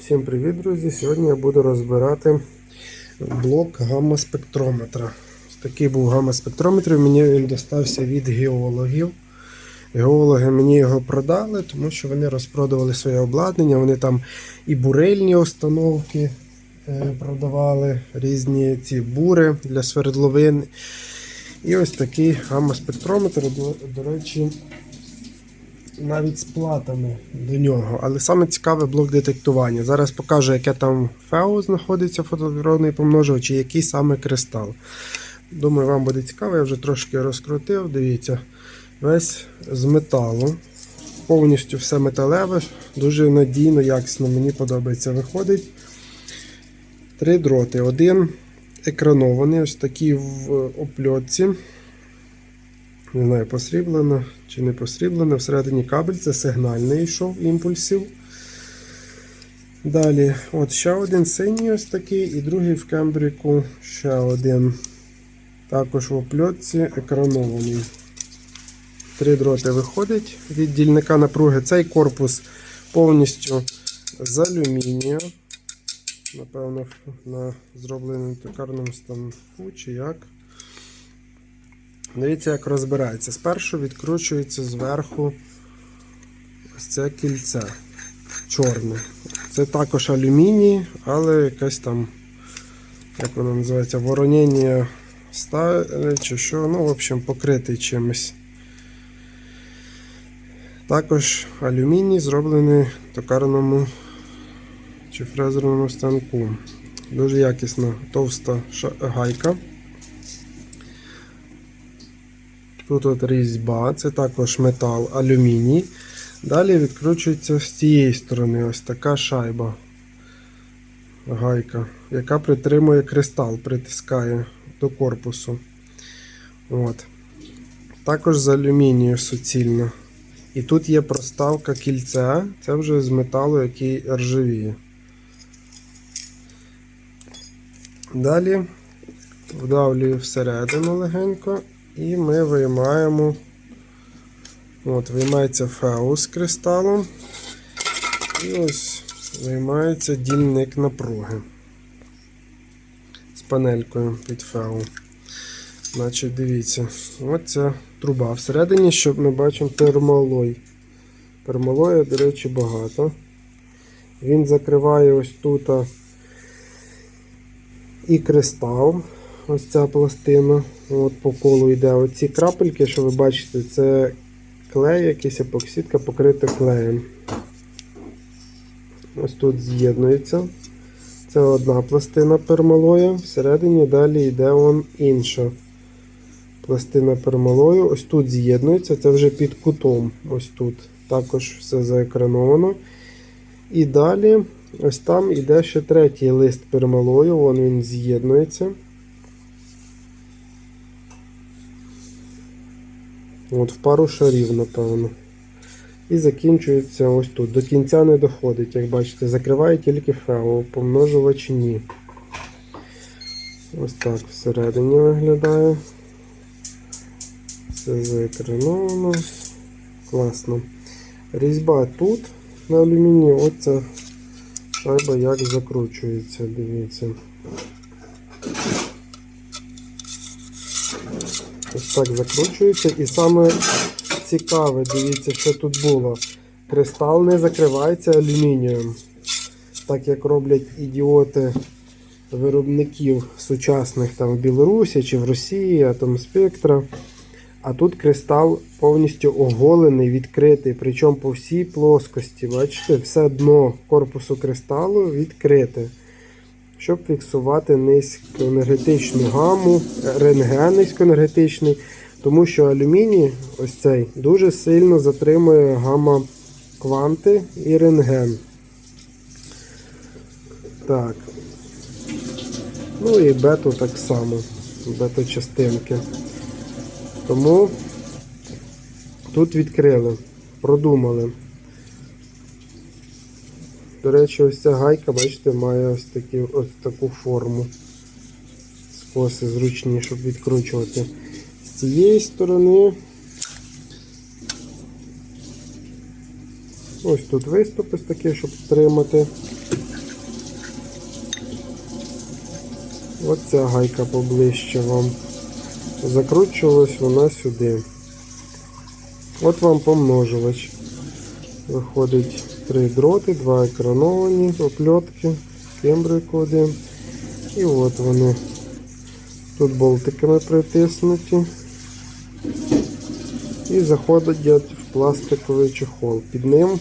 Всім привіт, друзі! Сьогодні я буду розбирати блок гамма-спектрометра. Такий був гамма-спектрометр, мені він достався від геологів. Геологи мені його продали, тому що вони розпродавали своє обладнання. Вони там і бурильні установки е, продавали, різні ці бури для свердловин. І ось такий гамма-спектрометр, до речі, навіть з платами до нього. Але саме цікаве блок детектування. Зараз покажу, яке там фео знаходиться фотоелектронний помножувач і який саме кристал. Думаю, вам буде цікаво, я вже трошки розкрутив. Дивіться, весь з металу. Повністю все металеве, дуже надійно, якісно, мені подобається. Виходить. Три дроти. Один екранований, ось такий в опльотці. Не знаю, посріблено чи не посріблено. Всередині кабель це сигнальний йшов імпульсів. Далі, от ще один синій ось такий, і другий в кембріку ще один. Також в опльотці екранований. Три дроти виходить від дільника напруги. Цей корпус повністю з алюмінію. Напевно, на зробленому токарному станку чи як. Дивіться, як розбирається. Спершу відкручується зверху ось це кільце чорне. Це також алюміній, але якесь там, як воно називається, воронення сталі чи що, ну, в общем, покритий чимось. Також алюміній зроблений в токарному чи фрезерному станку. Дуже якісна товста гайка. Тут от різьба, це також метал, алюміній. Далі відкручується з цієї сторони ось така шайба. Гайка, яка притримує кристал, притискає до корпусу. От. Також з алюмінію суцільно. І тут є проставка кільця, це вже з металу, який ржавіє. Далі вдавлюю всередину легенько і ми виймаємо. От, виймається феус з кристалом. І ось виймається дільник напруги з панелькою під феу. Значить, дивіться, от ця труба. Всередині, щоб ми бачимо пермалой. Пермалоя, до речі, багато. Він закриває ось тут і кристал. Ось ця пластина. От по колу йде. Оці крапельки, що ви бачите, це клей, якийсь епоксидка покрита клеєм. Ось тут з'єднується. Це одна пластина пермалоя. Всередині далі йде он інша пластина пермалою. Ось тут з'єднується, це вже під кутом. Ось тут. Також все заекрановано. І далі, ось там йде ще третій лист пермалою, вон він з'єднується. От в пару шарів, напевно. І закінчується ось тут. До кінця не доходить, як бачите, закриває тільки фео, помножувач ні. Ось так всередині виглядає. Все заекрановано. Класно. Різьба тут на алюмінії, оця шайба як закручується, дивіться. Так закручується. І саме цікаве, дивіться, що тут було. Кристал не закривається алюмінієм. Так як роблять ідіоти виробників сучасних там в Білорусі чи в Росії, Атом Спектра. А тут кристал повністю оголений, відкритий, причому по всій плоскості. Бачите, все дно корпусу кристалу відкрите. Щоб фіксувати низькоенергетичну гаму, рентген низькоенергетичний, тому що алюміній, ось цей, дуже сильно затримує гамма кванти і рентген. Так. Ну і бету так само, бета-частинки. Тому тут відкрили, продумали. До речі, ось ця гайка, бачите, має ось, такі, ось таку форму. Скоси зручні, щоб відкручувати. З цієї сторони Ось тут виступи такі, щоб тримати. Оця гайка поближче вам. Закручувалась вона сюди. От вам помножувач. Виходить три дроти, два екрановані опльотки, кембрик один. І от вони. Тут болтиками притиснуті. І заходять в пластиковий чехол. Під ним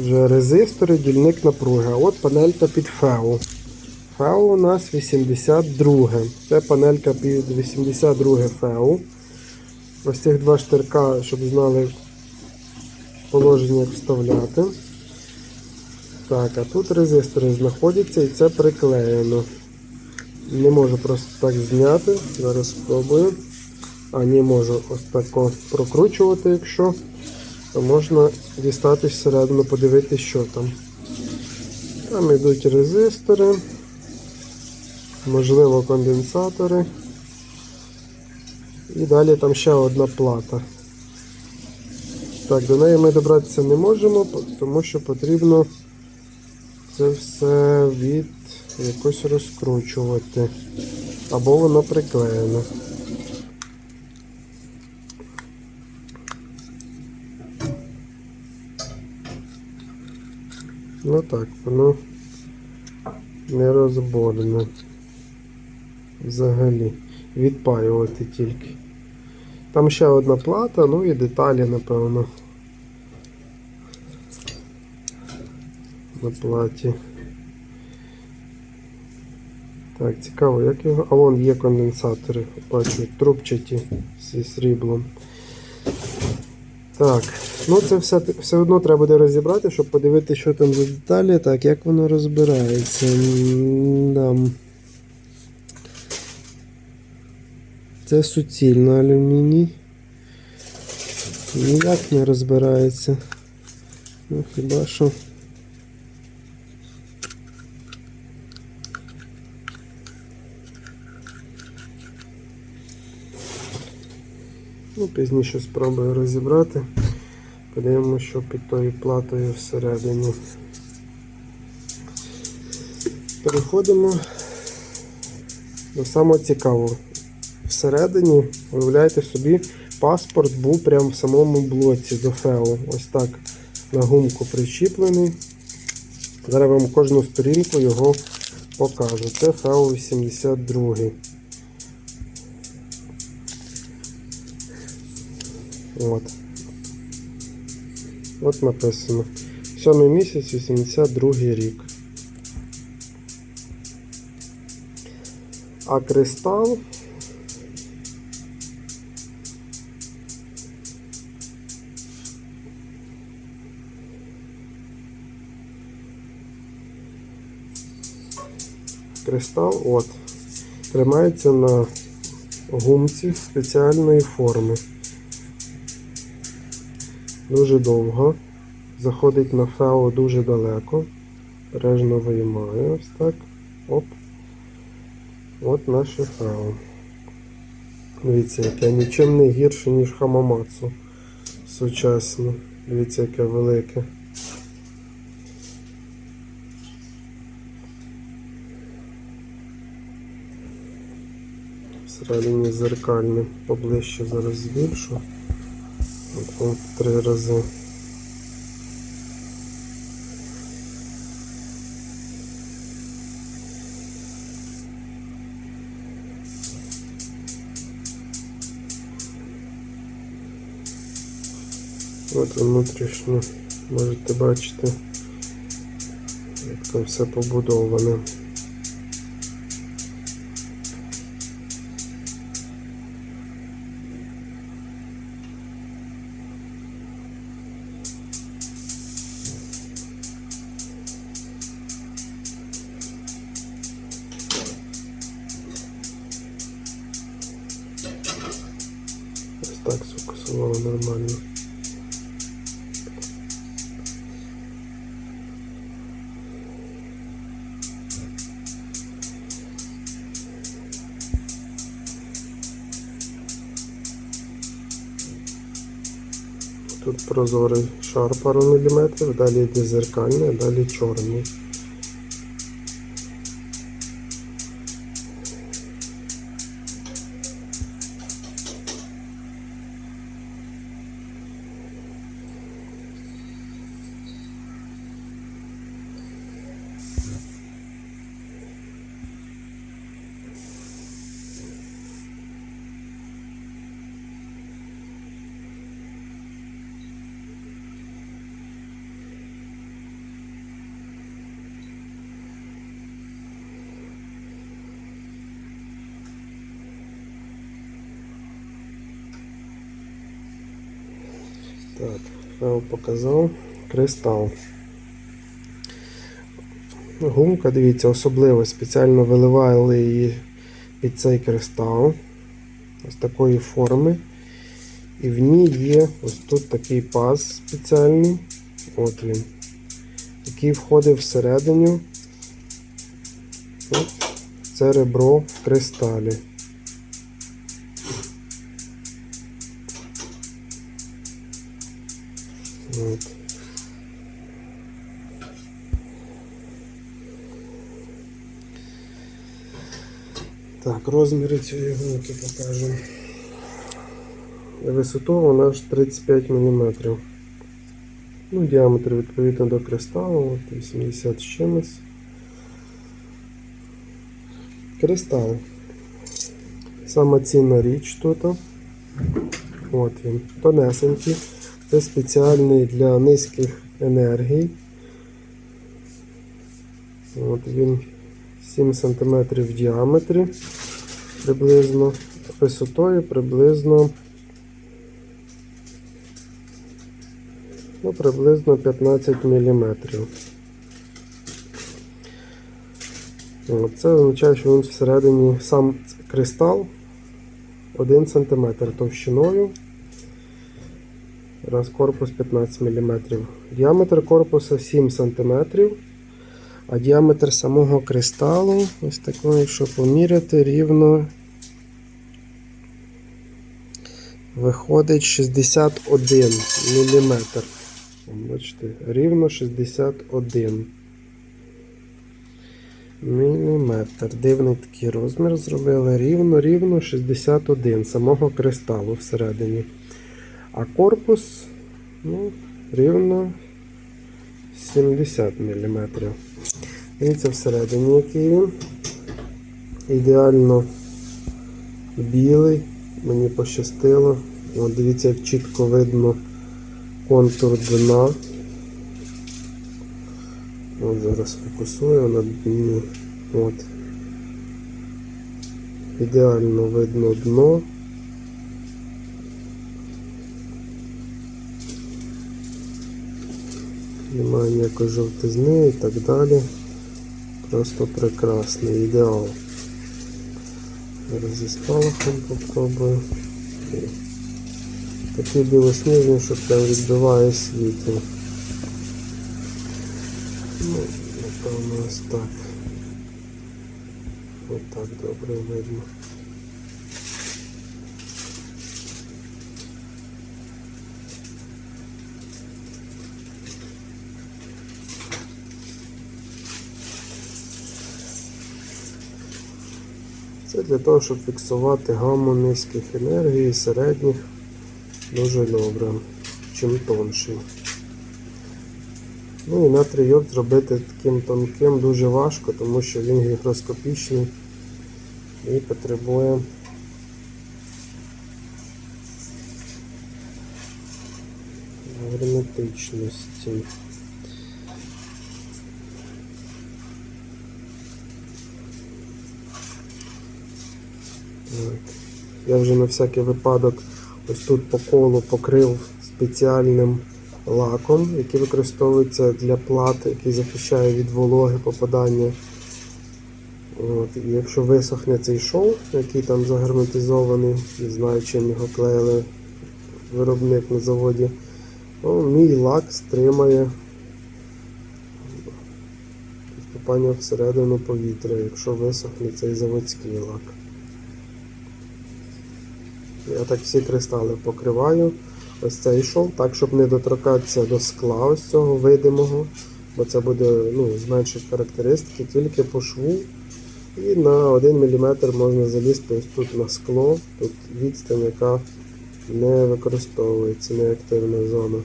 вже резистори, дільник напруги. А от панелька під ФЕУ. ФЕУ у нас 82. Це панелька під 82 ФЕУ. Ось цих два штирка, щоб знали положення, вставляти. Так, а тут резистори знаходяться і це приклеєно. Не можу просто так зняти. Зараз спробую. А, не можу ось тако прокручувати, якщо, то можна дістати всередину, подивитися, що там. Там йдуть резистори, можливо, конденсатори. І далі там ще одна плата. Так, до неї ми добратися не можемо, тому що потрібно це все від якось розкручувати. Або воно приклеєно. Ну так, воно не розборне. Взагалі. Відпаювати тільки. Там ще одна плата, ну і деталі, напевно. На платі. Так, цікаво, як його. А вон є конденсатори, бачу, трубчаті зі сріблом. Так, ну це все, все одно треба буде розібрати, щоб подивитися, що там за деталі. Так, як воно розбирається. М-да. Це суцільно алюміній. Ніяк не розбирається. Ну, хіба що. Ну, пізніше спробую розібрати. Подивимося, що під тою платою всередині. Переходимо до самого цікавого. Всередині, уявляєте собі, паспорт був прямо в самому блоці до ФЕО. Ось так на гумку причіплений. Зараз вам кожну сторінку його покажу. Це ФЕО 82. От. От написано. Сьомий місяць, 82 рік. А кристал Кристал от. Тримається на гумці спеціальної форми. Дуже довго. Заходить на фео дуже далеко. Бережно виймаю ось так. Оп. От наше фео. Дивіться, яке нічим не гірше, ніж хамамацу сучасне. Дивіться, яке велике. Всередині зеркальне. Поближче зараз збільшу. От три рази. От внутрішньо можете бачити, як там все побудоване. Тут прозорий шар пару міліметрів, далі йде зеркальний, далі чорний. Так, я показав кристал. Гумка, дивіться, особливо спеціально виливали її під цей кристал. Ось такої форми. І в ній є ось тут такий паз спеціальний. От він. Який входить всередину. Це ребро в кристалі. От. Так, розміри цієї гулки покажу. Висоту вона ж 35 мм. Ну, діаметр відповідно до кристалу, от 80 з чимось. Кристал. Сама цінна річ тут. От він. Тонесенький. Це спеціальний для низьких енергій. От він 7 см в діаметрі приблизно, висотою приблизно ну, приблизно 15 мм. Це означає, що він всередині сам кристал 1 см товщиною. Раз корпус 15 мм. Діаметр корпуса 7 см. А діаметр самого кристалу, ось такого, якщо поміряти, рівно виходить 61 мм. Бачите, рівно 61 міліметр. Дивний такий розмір зробили. Рівно, рівно 61 самого кристалу всередині. А корпус ну, рівно 70 мм. Дивіться всередині, який він. Ідеально білий, мені пощастило. От дивіться, як чітко видно контур дна. От зараз фокусую на дні. От. Ідеально видно дно. Немає ніякої жовтизни і так далі. Просто прекрасний ідеал. Зараз зі спалахом попробую. Такий білосніжний, що прям відбиває світло. Ну, напевно, ось так. Ось так добре видно. Для того, щоб фіксувати гамму низьких енергій, середніх дуже добре, чим тонший. Ну і натрій йод зробити таким тонким дуже важко, тому що він гігроскопічний і потребує герметичності. Я вже на всякий випадок ось тут по колу покрив спеціальним лаком, який використовується для плат, який захищає від вологи попадання. От. І якщо висохне цей шов, який там загерметизований, не знаю, чим його клеїли виробник на заводі, то мій лак стримає поступання всередину повітря, якщо висохне цей заводський лак. Я так всі кристали покриваю. ось цей йшов, так, щоб не доторкатися до скла ось цього видимого, бо це буде ну, зменшить характеристики тільки по шву. І на 1 мм можна залізти ось тут на скло, тут відстань, яка не використовується, неактивна зона.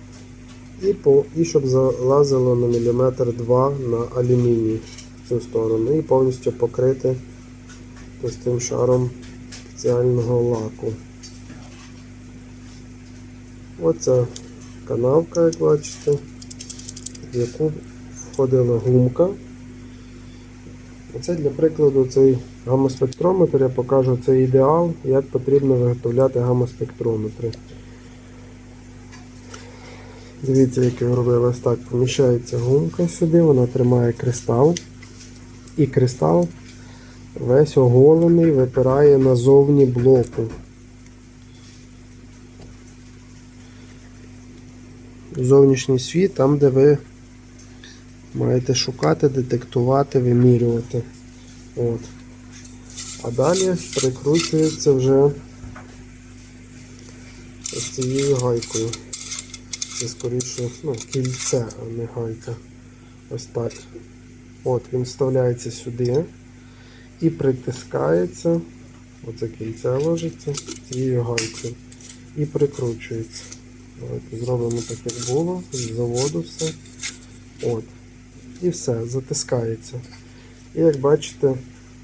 І, по, і щоб залазило на міліметр 2 на алюміній в цю сторону. І повністю покрити товстим шаром спеціального лаку. Оце канавка, як бачите, в яку входила гумка. Оце для прикладу цей гамоспектрометр, я покажу цей ідеал, як потрібно виготовляти гамоспектрометри. Дивіться, як його робили ось так. Поміщається гумка сюди, вона тримає кристал. І кристал весь оголений випирає назовні блоку. Зовнішній світ, там, де ви маєте шукати, детектувати, вимірювати. От. А далі прикручується вже ось цією гайкою. Це скоріше ну, кільце, а не гайка. Ось так. От, він вставляється сюди і притискається. Оце кільце ложиться цією гайкою. І прикручується. Давайте зробимо так, як було, з заводу все. От. І все, затискається. І як бачите,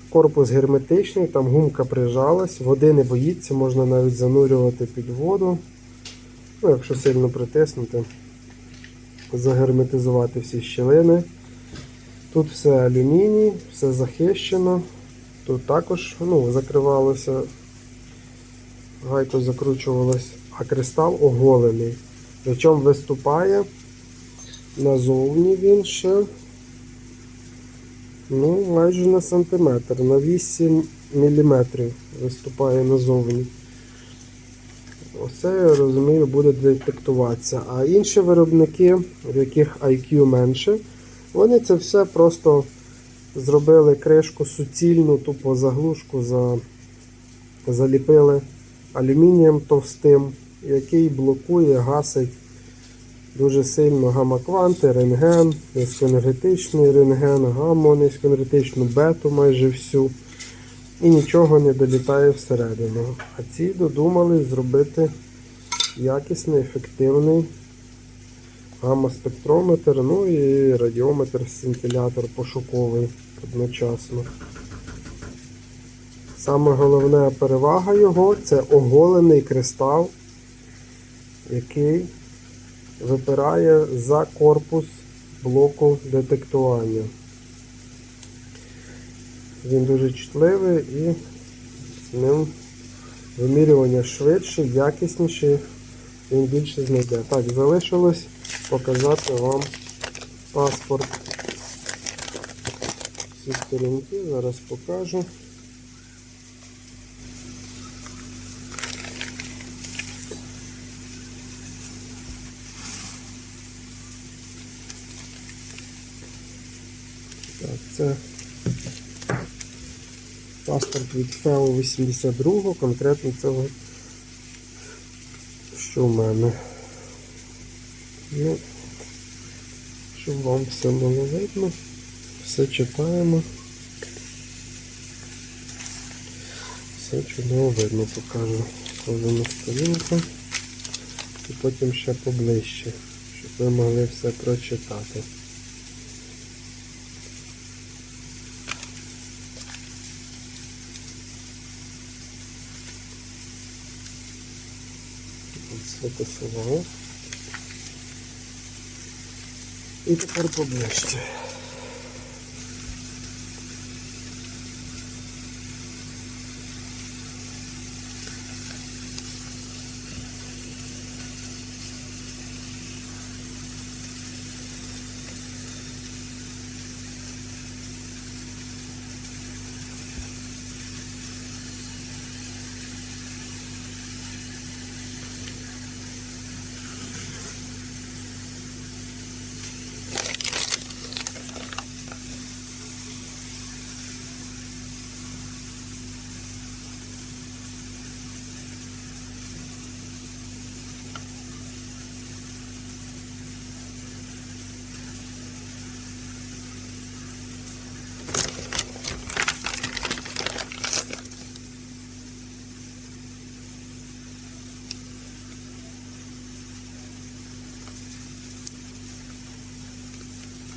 корпус герметичний, там гумка прижалась, води не боїться, можна навіть занурювати під воду. Ну, якщо сильно притиснути, загерметизувати всі щілини. Тут все алюміній, все захищено. Тут також ну, закривалося, гайко закручувалось, а кристал оголений. Причому виступає назовні він ще ну, майже на сантиметр, на 8 мм виступає назовні. Оце, я розумію, буде детектуватися. А інші виробники, в яких IQ менше, вони це все просто зробили кришку суцільну, тупо заглушку, за, заліпили алюмінієм товстим, який блокує, гасить дуже сильно гамма-кванти, рентген, низькоенергетичний рентген, гамма, низькоенергетичну бету майже всю. І нічого не долітає всередину. А ці додумали зробити якісний, ефективний гамма-спектрометр, ну і радіометр сцинтилятор пошуковий одночасно. Саме головна перевага його це оголений кристал, який випирає за корпус блоку детектування. Він дуже чутливий і з ним вимірювання швидше, якісніше, він більше знайде. Так, залишилось показати вам паспорт. Ці сторінки, зараз покажу. Так, це паспорт від ФЕО 82 конкретно цього, що в мене. Ну, щоб вам все було видно, все читаємо. Все чудово видно, покажу кожну сторінку і потім ще поближче, щоб ви могли все прочитати. Сфокусував. І тепер поближче.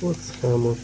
От схема.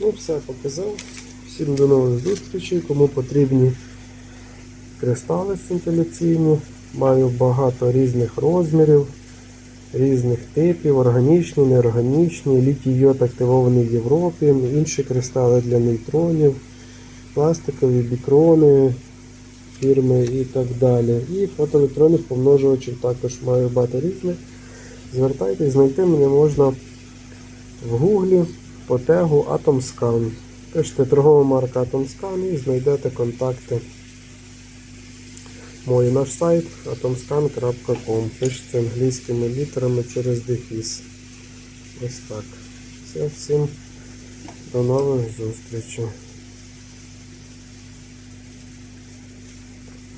Ну, все показав. Всім до нових зустрічей. Кому потрібні кристали сцинтиляційні. Маю багато різних розмірів, різних типів, органічні, неорганічні, літій йод активований в Європі, інші кристали для нейтронів, пластикові бікрони фірми і так далі. І фотоелектронних помножувачів також маю багато різних. Звертайтесь, знайти мене можна в гуглі по тегу AtomScan. Пишете торгова марка AtomScan і знайдете контакти. Мой наш сайт atomscan.com. Пишеться англійськими літерами через дефіс. Ось так. Все, всім до нових зустрічей.